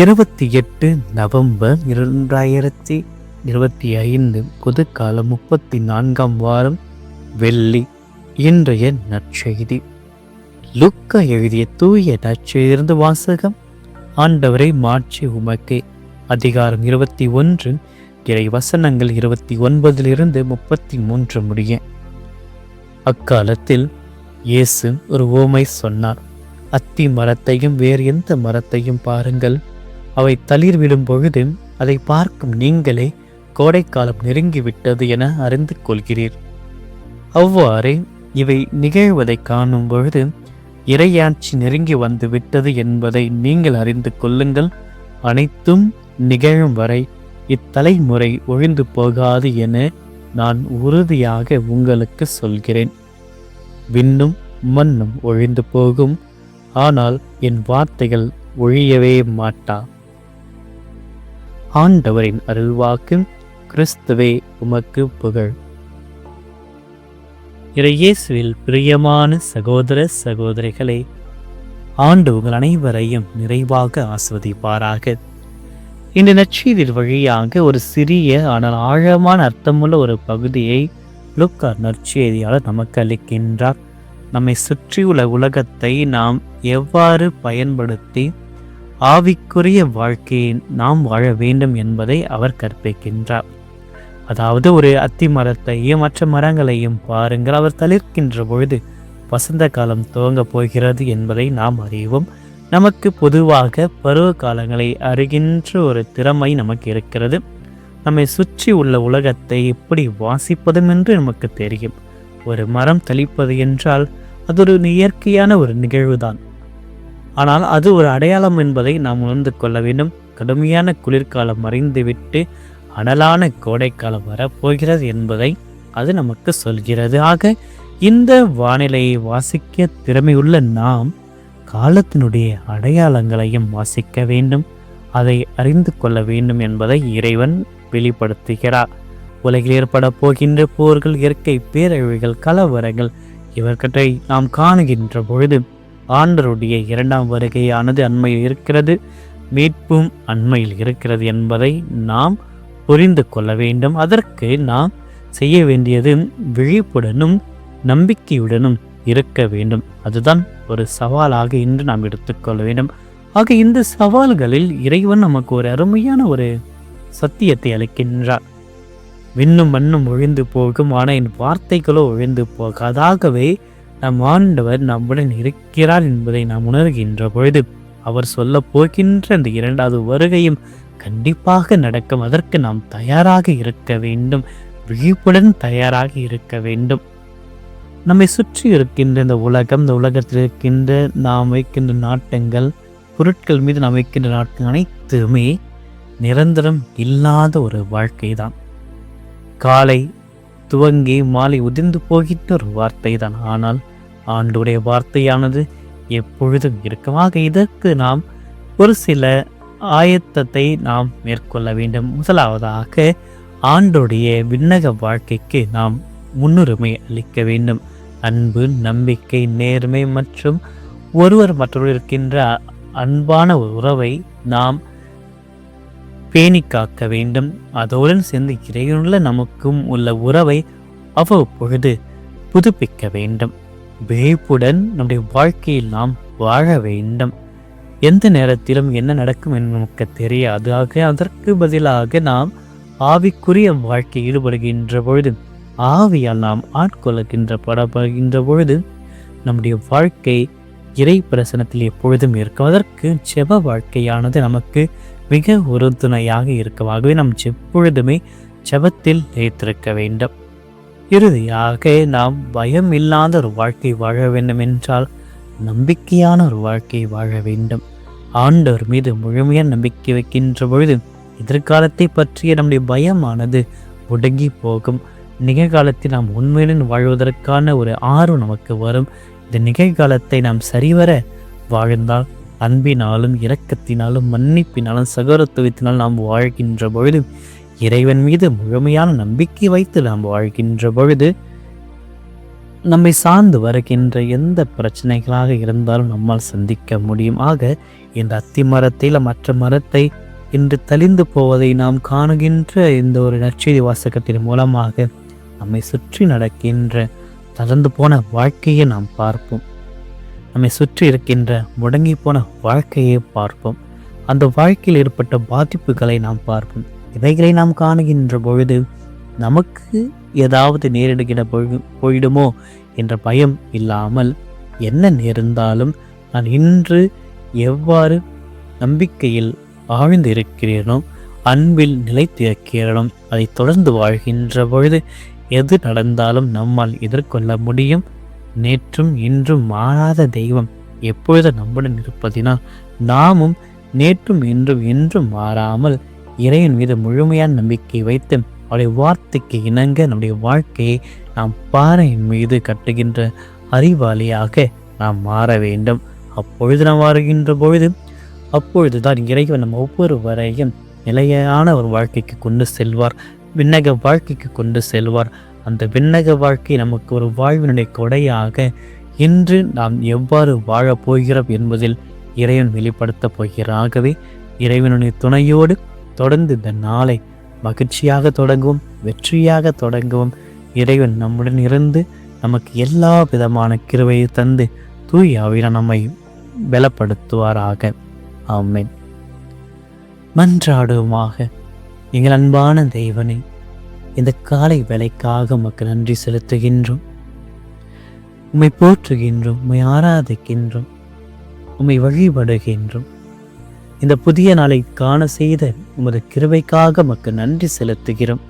இருபத்தி எட்டு நவம்பர் இரண்டாயிரத்தி இருபத்தி ஐந்து புதுக்காலம் முப்பத்தி நான்காம் வாரம் வெள்ளி இன்றைய நற்செய்தி. லுக்க எழுதிய தூய நற்செய்திருந்து வாசகம் ஆண்டவரை மாற்றி உமக்கே. அதிகாரம் இருபத்தி ஒன்று இறை வசனங்கள் இருபத்தி ஒன்பதிலிருந்து முப்பத்தி மூன்று முடிய. அக்காலத்தில் இயேசு ஒரு ஓமை சொன்னார் அத்தி மரத்தையும் வேறு எந்த மரத்தையும் பாருங்கள் அவை தளிர் விடும் பொழுது அதை பார்க்கும் நீங்களே கோடைக்காலம் நெருங்கிவிட்டது என அறிந்து கொள்கிறீர். அவ்வாறே இவை நிகழ்வதை காணும் பொழுது இறையாட்சி நெருங்கி வந்து விட்டது என்பதை நீங்கள் அறிந்து கொள்ளுங்கள். அனைத்தும் நிகழும் வரை இத்தலைமுறை ஒழிந்து போகாது என நான் உறுதியாக உங்களுக்கு சொல்கிறேன். விண்ணும் மண்ணும் ஒழிந்து போகும். ஆனால் என் வார்த்தைகள் ஒழியவே மாட்டா. ஆண்டவரின் அருள்வாக்கு கிறிஸ்துவே உமக்கு புகழ். இறையேசுவில் பிரியமான சகோதர சகோதரிகளே ஆண்டு உங்கள் அனைவரையும் நிறைவாக ஆஸ்வதிப்பாராக. இந்த நச்சீதில் வழியாக ஒரு சிறிய ஆனால் ஆழமான அர்த்தமுள்ள ஒரு பகுதியை லுக்கா நற்செய்தியாளர் நமக்கு அளிக்கின்றார். நம்மை சுற்றியுள்ள உலகத்தை நாம் எவ்வாறு பயன்படுத்தி ஆவிக்குரிய வாழ்க்கையை நாம் வாழ வேண்டும் என்பதை அவர் கற்பிக்கின்றார். அதாவது ஒரு அத்தி மரத்தையும் மற்ற மரங்களையும் பாருங்கள். அவர் தளிர்க்கின்ற பொழுது வசந்த காலம் துவங்க போகிறது என்பதை நாம் அறிவோம். நமக்கு பொதுவாக பருவ காலங்களை அறிகின்ற ஒரு திறமை நமக்கு இருக்கிறது. நம்மை சுற்றி உள்ள உலகத்தை எப்படி வாசிப்பதும் என்று நமக்கு தெரியும். ஒரு மரம் தளிப்பது என்றால் அது ஒரு இயற்கையான ஒரு நிகழ்வுதான். ஆனால் அது ஒரு அடையாளம் என்பதை நாம் உணர்ந்து கொள்ள வேண்டும். கடுமையான குளிர்காலம் மறைந்துவிட்டு அனலான கோடைக்காலம் வரப்போகிறது என்பதை அது நமக்கு சொல்கிறது. ஆக இந்த வானிலையை வாசிக்க திறமையுள்ள நாம் காலத்தினுடைய அடையாளங்களையும் வாசிக்க வேண்டும். அதை அறிந்து கொள்ள வேண்டும் என்பதை இறைவன் வெளிப்படுத்துகிறார். உலகில் ஏற்பட போகின்ற போர்கள் இயற்கை பேரழிவுகள் கலவரங்கள் இவற்றை நாம் காணுகின்ற பொழுது ஆண்டருடைய இரண்டாம் வருகையானது அண்மையில் இருக்கிறது மீட்பும் அண்மையில் இருக்கிறது என்பதை நாம் புரிந்து கொள்ள வேண்டும். அதற்கு நாம் செய்ய வேண்டியது விழிப்புடனும் நம்பிக்கையுடனும் இருக்க வேண்டும். அதுதான் ஒரு சவாலாக இன்று நாம் எடுத்துக்கொள்ள வேண்டும். ஆக இந்த சவால்களில் இறைவன் நமக்கு ஒரு அருமையான ஒரு சத்தியத்தை அளிக்கின்றார். விண்ணும் மண்ணும் ஒழிந்து போகும் ஆனால் என் வார்த்தைகளோ ஒழிந்து போகாதாகவே நம் ஆண்டவர் நம்முடன் இருக்கிறார் என்பதை நாம் உணர்கின்ற பொழுது அவர் சொல்ல போகின்ற அந்த இரண்டாவது வருகையும் கண்டிப்பாக நடக்கும். அதற்கு நாம் தயாராக இருக்க வேண்டும். விழிப்புடன் தயாராக இருக்க வேண்டும். நம்மை சுற்றி இருக்கின்ற இந்த உலகம் இந்த உலகத்தில் இருக்கின்ற நாம் வைக்கின்ற நாட்டங்கள் பொருட்கள் மீது நாம் வைக்கின்ற நாட்கள் அனைத்துமே நிரந்தரம் இல்லாத ஒரு வாழ்க்கை தான் காலை துவங்கி மாலை உதிர்ந்து போகின்ற ஒரு வார்த்தை தான் ஆனால் ஆண்டுடைய வார்த்தையானது எப்பொழுதும் இருக்கமாக இதற்கு நாம் ஒரு சில ஆயத்தத்தை நாம் மேற்கொள்ள வேண்டும். முதலாவதாக ஆண்டுடைய விண்ணக வாழ்க்கைக்கு நாம் முன்னுரிமை அளிக்க வேண்டும். அன்பு நம்பிக்கை நேர்மை மற்றும் ஒருவர் மற்றொரு இருக்கின்ற அன்பான உறவை நாம் பேணி காக்க வேண்டும். அதோடன் சேர்ந்து இறைவனுள்ள நமக்கும் உள்ள உறவை அவ்வப்பொழுது புதுப்பிக்க வேண்டும். விழிப்புடன் நம்முடைய வாழ்க்கையில் நாம் வாழ வேண்டும். எந்த நேரத்திலும் என்ன நடக்கும் என்று நமக்கு தெரியாது. ஆக அதற்கு பதிலாக நாம் ஆவிக்குரிய வாழ்க்கை ஈடுபடுகின்ற பொழுது ஆவியால் நாம் ஆட்கொள்கின்ற படப்படுகின்ற பொழுது நம்முடைய வாழ்க்கை இறை பிரசனத்தில் எப்பொழுதும் இருக்கும். அதற்கு செப வாழ்க்கையானது நமக்கு மிக உறுதுணையாக இருக்கவாகவே நாம் எப்பொழுதுமே ஜபத்தில் நிலைத்திருக்க வேண்டும். இறுதியாக நாம் பயம் இல்லாத ஒரு வாழ்க்கை வாழ வேண்டும் என்றால் நம்பிக்கையான ஒரு வாழ்க்கை வாழ வேண்டும். ஆண்டவர் மீது முழுமையாக நம்பிக்கை வைக்கின்ற பொழுது எதிர்காலத்தை பற்றிய நம்முடைய பயமானது ஒடுங்கி போகும். நிகழ்காலத்தில் நாம் உண்மையுடன் வாழ்வதற்கான ஒரு ஆர்வம் நமக்கு வரும். இந்த நிகழ்காலத்தை நாம் சரிவர வாழ்ந்தால் அன்பினாலும் இரக்கத்தினாலும் மன்னிப்பினாலும் சகோதரத்துவத்தினால் நாம் வாழ்கின்ற பொழுது இறைவன் மீது முழுமையான நம்பிக்கை வைத்து நாம் வாழ்கின்ற பொழுது நம்மை சார்ந்து வருகின்ற எந்த பிரச்சனைகளாக இருந்தாலும் நம்மால் சந்திக்க முடியும். ஆக இந்த அத்தி மரத்தில் மற்ற மரத்தை இன்று தளிந்து போவதை நாம் காணுகின்ற இந்த ஒரு நற்செய்தி வாசகத்தின் மூலமாக நம்மை சுற்றி நடக்கின்ற தளர்ந்து போன வாழ்க்கையை நாம் பார்ப்போம். நம்மை சுற்றி இருக்கின்ற முடங்கி போன வாழ்க்கையை பார்ப்போம். அந்த வாழ்க்கையில் ஏற்பட்ட பாதிப்புகளை நாம் பார்ப்போம். இவைகளை நாம் காணுகின்ற பொழுது நமக்கு ஏதாவது நேரிடுகிற பொழு போயிடுமோ என்ற பயம் இல்லாமல் என்ன நேர்ந்தாலும் நான் இன்று எவ்வாறு நம்பிக்கையில் ஆழ்ந்து இருக்கிறேனோ அன்பில் நிலைத்து இருக்கிறேனோ அதை தொடர்ந்து வாழ்கின்ற பொழுது எது நடந்தாலும் நம்மால் எதிர்கொள்ள முடியும். நேற்றும் இன்றும் மாறாத தெய்வம் எப்பொழுது நம்முடன் இருப்பதினால் நாமும் நேற்றும் இன்றும் என்றும் மாறாமல் இறைவன் மீது முழுமையான நம்பிக்கை வைத்து அவருடைய வார்த்தைக்கு இணங்க நம்முடைய வாழ்க்கையை நாம் பாறையின் மீது கட்டுகின்ற அறிவாளியாக நாம் மாற வேண்டும். அப்பொழுது நாம் மாறுகின்ற பொழுது அப்பொழுதுதான் இறைவன் நம் ஒவ்வொருவரையும் நிலையான ஒரு வாழ்க்கைக்கு கொண்டு செல்வார் விண்ணக வாழ்க்கைக்கு கொண்டு செல்வார். அந்த விண்ணக வாழ்க்கை நமக்கு ஒரு வாழ்வினுடைய கொடையாக இன்று நாம் எவ்வாறு வாழப் போகிறோம் என்பதில் இறைவன் வெளிப்படுத்தப் போகிறாகவே இறைவனுடைய துணையோடு தொடர்ந்து இந்த நாளை மகிழ்ச்சியாக தொடங்கவும் வெற்றியாக தொடங்கவும். இறைவன் நம்முடன் இருந்து நமக்கு எல்லா விதமான கிருவையை தந்து தூய் நம்மை பலப்படுத்துவாராக. ஆமேன். மன்றாடுவோமாக எங்கள் அன்பான தெய்வனே இந்த காலை வேலைக்காக உமக்கு நன்றி செலுத்துகின்றோம். உம்மை போற்றுகின்றோம் உம்மை ஆராதிக்கின்றோம் உம்மை வழிபடுகின்றோம். இந்த புதிய நாளை காண செய்த உமது கிருபைக்காக உமக்கு நன்றி செலுத்துகிறோம்.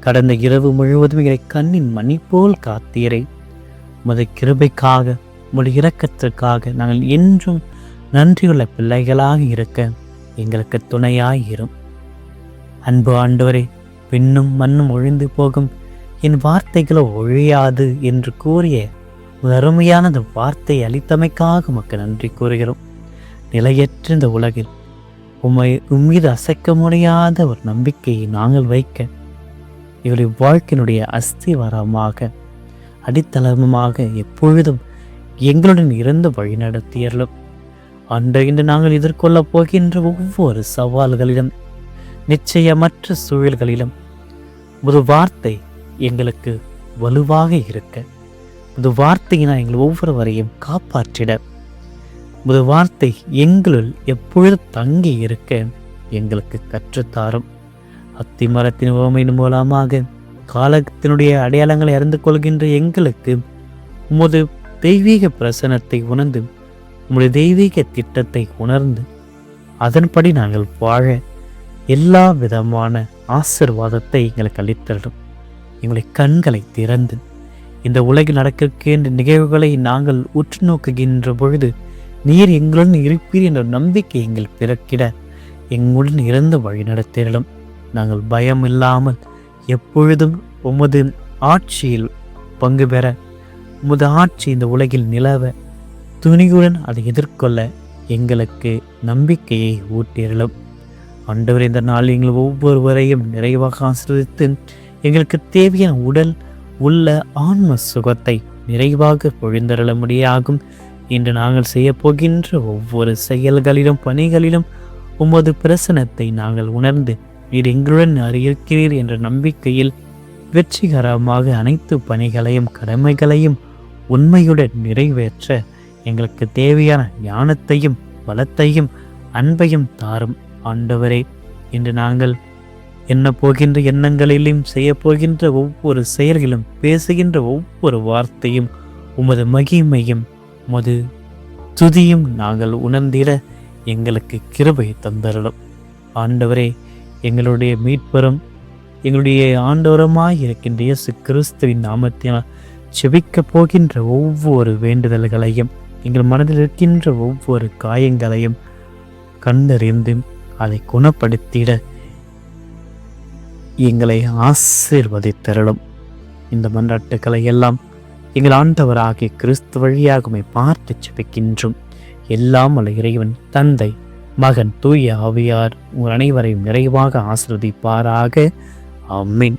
கடந்த இரவு முழுவதும் எங்களை கண்ணின் மணி போல் காத்தீரை. உமது கிருபைக்காக உமது இரக்கத்திற்காக நாங்கள் என்றும் நன்றியுள்ள பிள்ளைகளாக இருக்க எங்களுக்கு துணையாயிரும் அன்பு ஆண்டவரே பின்னும் மண்ணும் ஒழிந்து போகும். என் வார்த்தைகளோ ஒழியாது என்று கூறிய அருமையான அந்த வார்த்தை அளித்தமைக்காக உமக்கு நன்றி கூறுகிறோம். நிலையற்ற இந்த உலகில் உம்மை உம்மீது அசைக்க முடியாத ஒரு நம்பிக்கையை நாங்கள் வைக்க இவருடைய வாழ்க்கையினுடைய அஸ்திவாரமாக அடித்தளமுமாக எப்பொழுதும் எங்களுடன் இருந்து வழிநடத்தியர்களும் அன்று இன்று நாங்கள் எதிர்கொள்ளப் போகின்ற ஒவ்வொரு சவால்களிலும் நிச்சயமற்ற சூழல்களிலும் ஒரு வார்த்தை எங்களுக்கு வலுவாக இருக்க. ஒரு வார்த்தையினால் எங்கள் ஒவ்வொருவரையும் காப்பாற்றிட. ஒரு வார்த்தை எங்களுள் எப்பொழுது தங்கி இருக்க எங்களுக்கு கற்றுத்தாரும். அத்திமரத்தின் உவமையின் மூலமாக காலத்தினுடைய அடையாளங்களை அறிந்து கொள்கின்ற எங்களுக்கு உமது தெய்வீக பிரசனத்தை உணர்ந்து உமது தெய்வீக திட்டத்தை உணர்ந்து அதன்படி நாங்கள் வாழ எல்லா விதமான ஆசிர்வாதத்தை எங்களுக்கு அளித்தரும் எங்களுடைய கண்களை திறந்து இந்த உலகில் நடக்கின்ற நிகழ்வுகளை நாங்கள் உற்று நோக்குகின்ற பொழுது நீர் எங்களுடன் இருப்பீர் என்ற நம்பிக்கை எங்கள் பிறக்கிட எங்களுடன் இருந்து வழி நடத்திடும் நாங்கள் பயம் இல்லாமல் எப்பொழுதும் உமது ஆட்சியில் பங்கு பெற உமது ஆட்சி இந்த உலகில் நிலவ துணியுடன் அதை எதிர்கொள்ள எங்களுக்கு நம்பிக்கையை ஊட்டிடலும் ஆண்டவர் இந்த நாள் எங்கள் ஒவ்வொருவரையும் நிறைவாக ஆசிர்வதித்து எங்களுக்கு தேவையான உடல் உள்ள ஆன்ம சுகத்தை நிறைவாக பொழிந்தருள முடியாகும் இன்று நாங்கள் செய்ய போகின்ற ஒவ்வொரு செயல்களிலும் பணிகளிலும் உமது பிரசனத்தை நாங்கள் உணர்ந்து நீர் எங்களுடன் அறியிருக்கிறீர் என்ற நம்பிக்கையில் வெற்றிகரமாக அனைத்து பணிகளையும் கடமைகளையும் உண்மையுடன் நிறைவேற்ற எங்களுக்கு தேவையான ஞானத்தையும் பலத்தையும் அன்பையும் தாரும். ஆண்டவரே இன்று நாங்கள் என்ன போகின்ற எண்ணங்களிலும் செய்ய போகின்ற ஒவ்வொரு செயல்களும் பேசுகின்ற ஒவ்வொரு வார்த்தையும் உமது மகிமையும் உமது துதியும் நாங்கள் உணர்ந்திட எங்களுக்கு கிருபை தந்தரலும் ஆண்டவரே எங்களுடைய மீட்பரும் எங்களுடைய ஆண்டவரமாய் இருக்கின்ற இயேசு கிறிஸ்துவின் நாமத்தினால் செபிக்கப் போகின்ற ஒவ்வொரு வேண்டுதல்களையும் எங்கள் மனதில் இருக்கின்ற ஒவ்வொரு காயங்களையும் கண்டறிந்து அதை குணப்படுத்திட எங்களை ஆசீர்வதித்தருளும் இந்த மன்றாட்டுக்களை எல்லாம் எங்கள் ஆண்டவராகிய கிறிஸ்து வழியாக பார்த்து செபிக்கின்றோம். எல்லாம் அல்ல இறைவன் தந்தை மகன் தூய ஆவியார் உங்கள் அனைவரையும் நிறைவாக ஆசிர்வதிப்பாராக. அம்மின்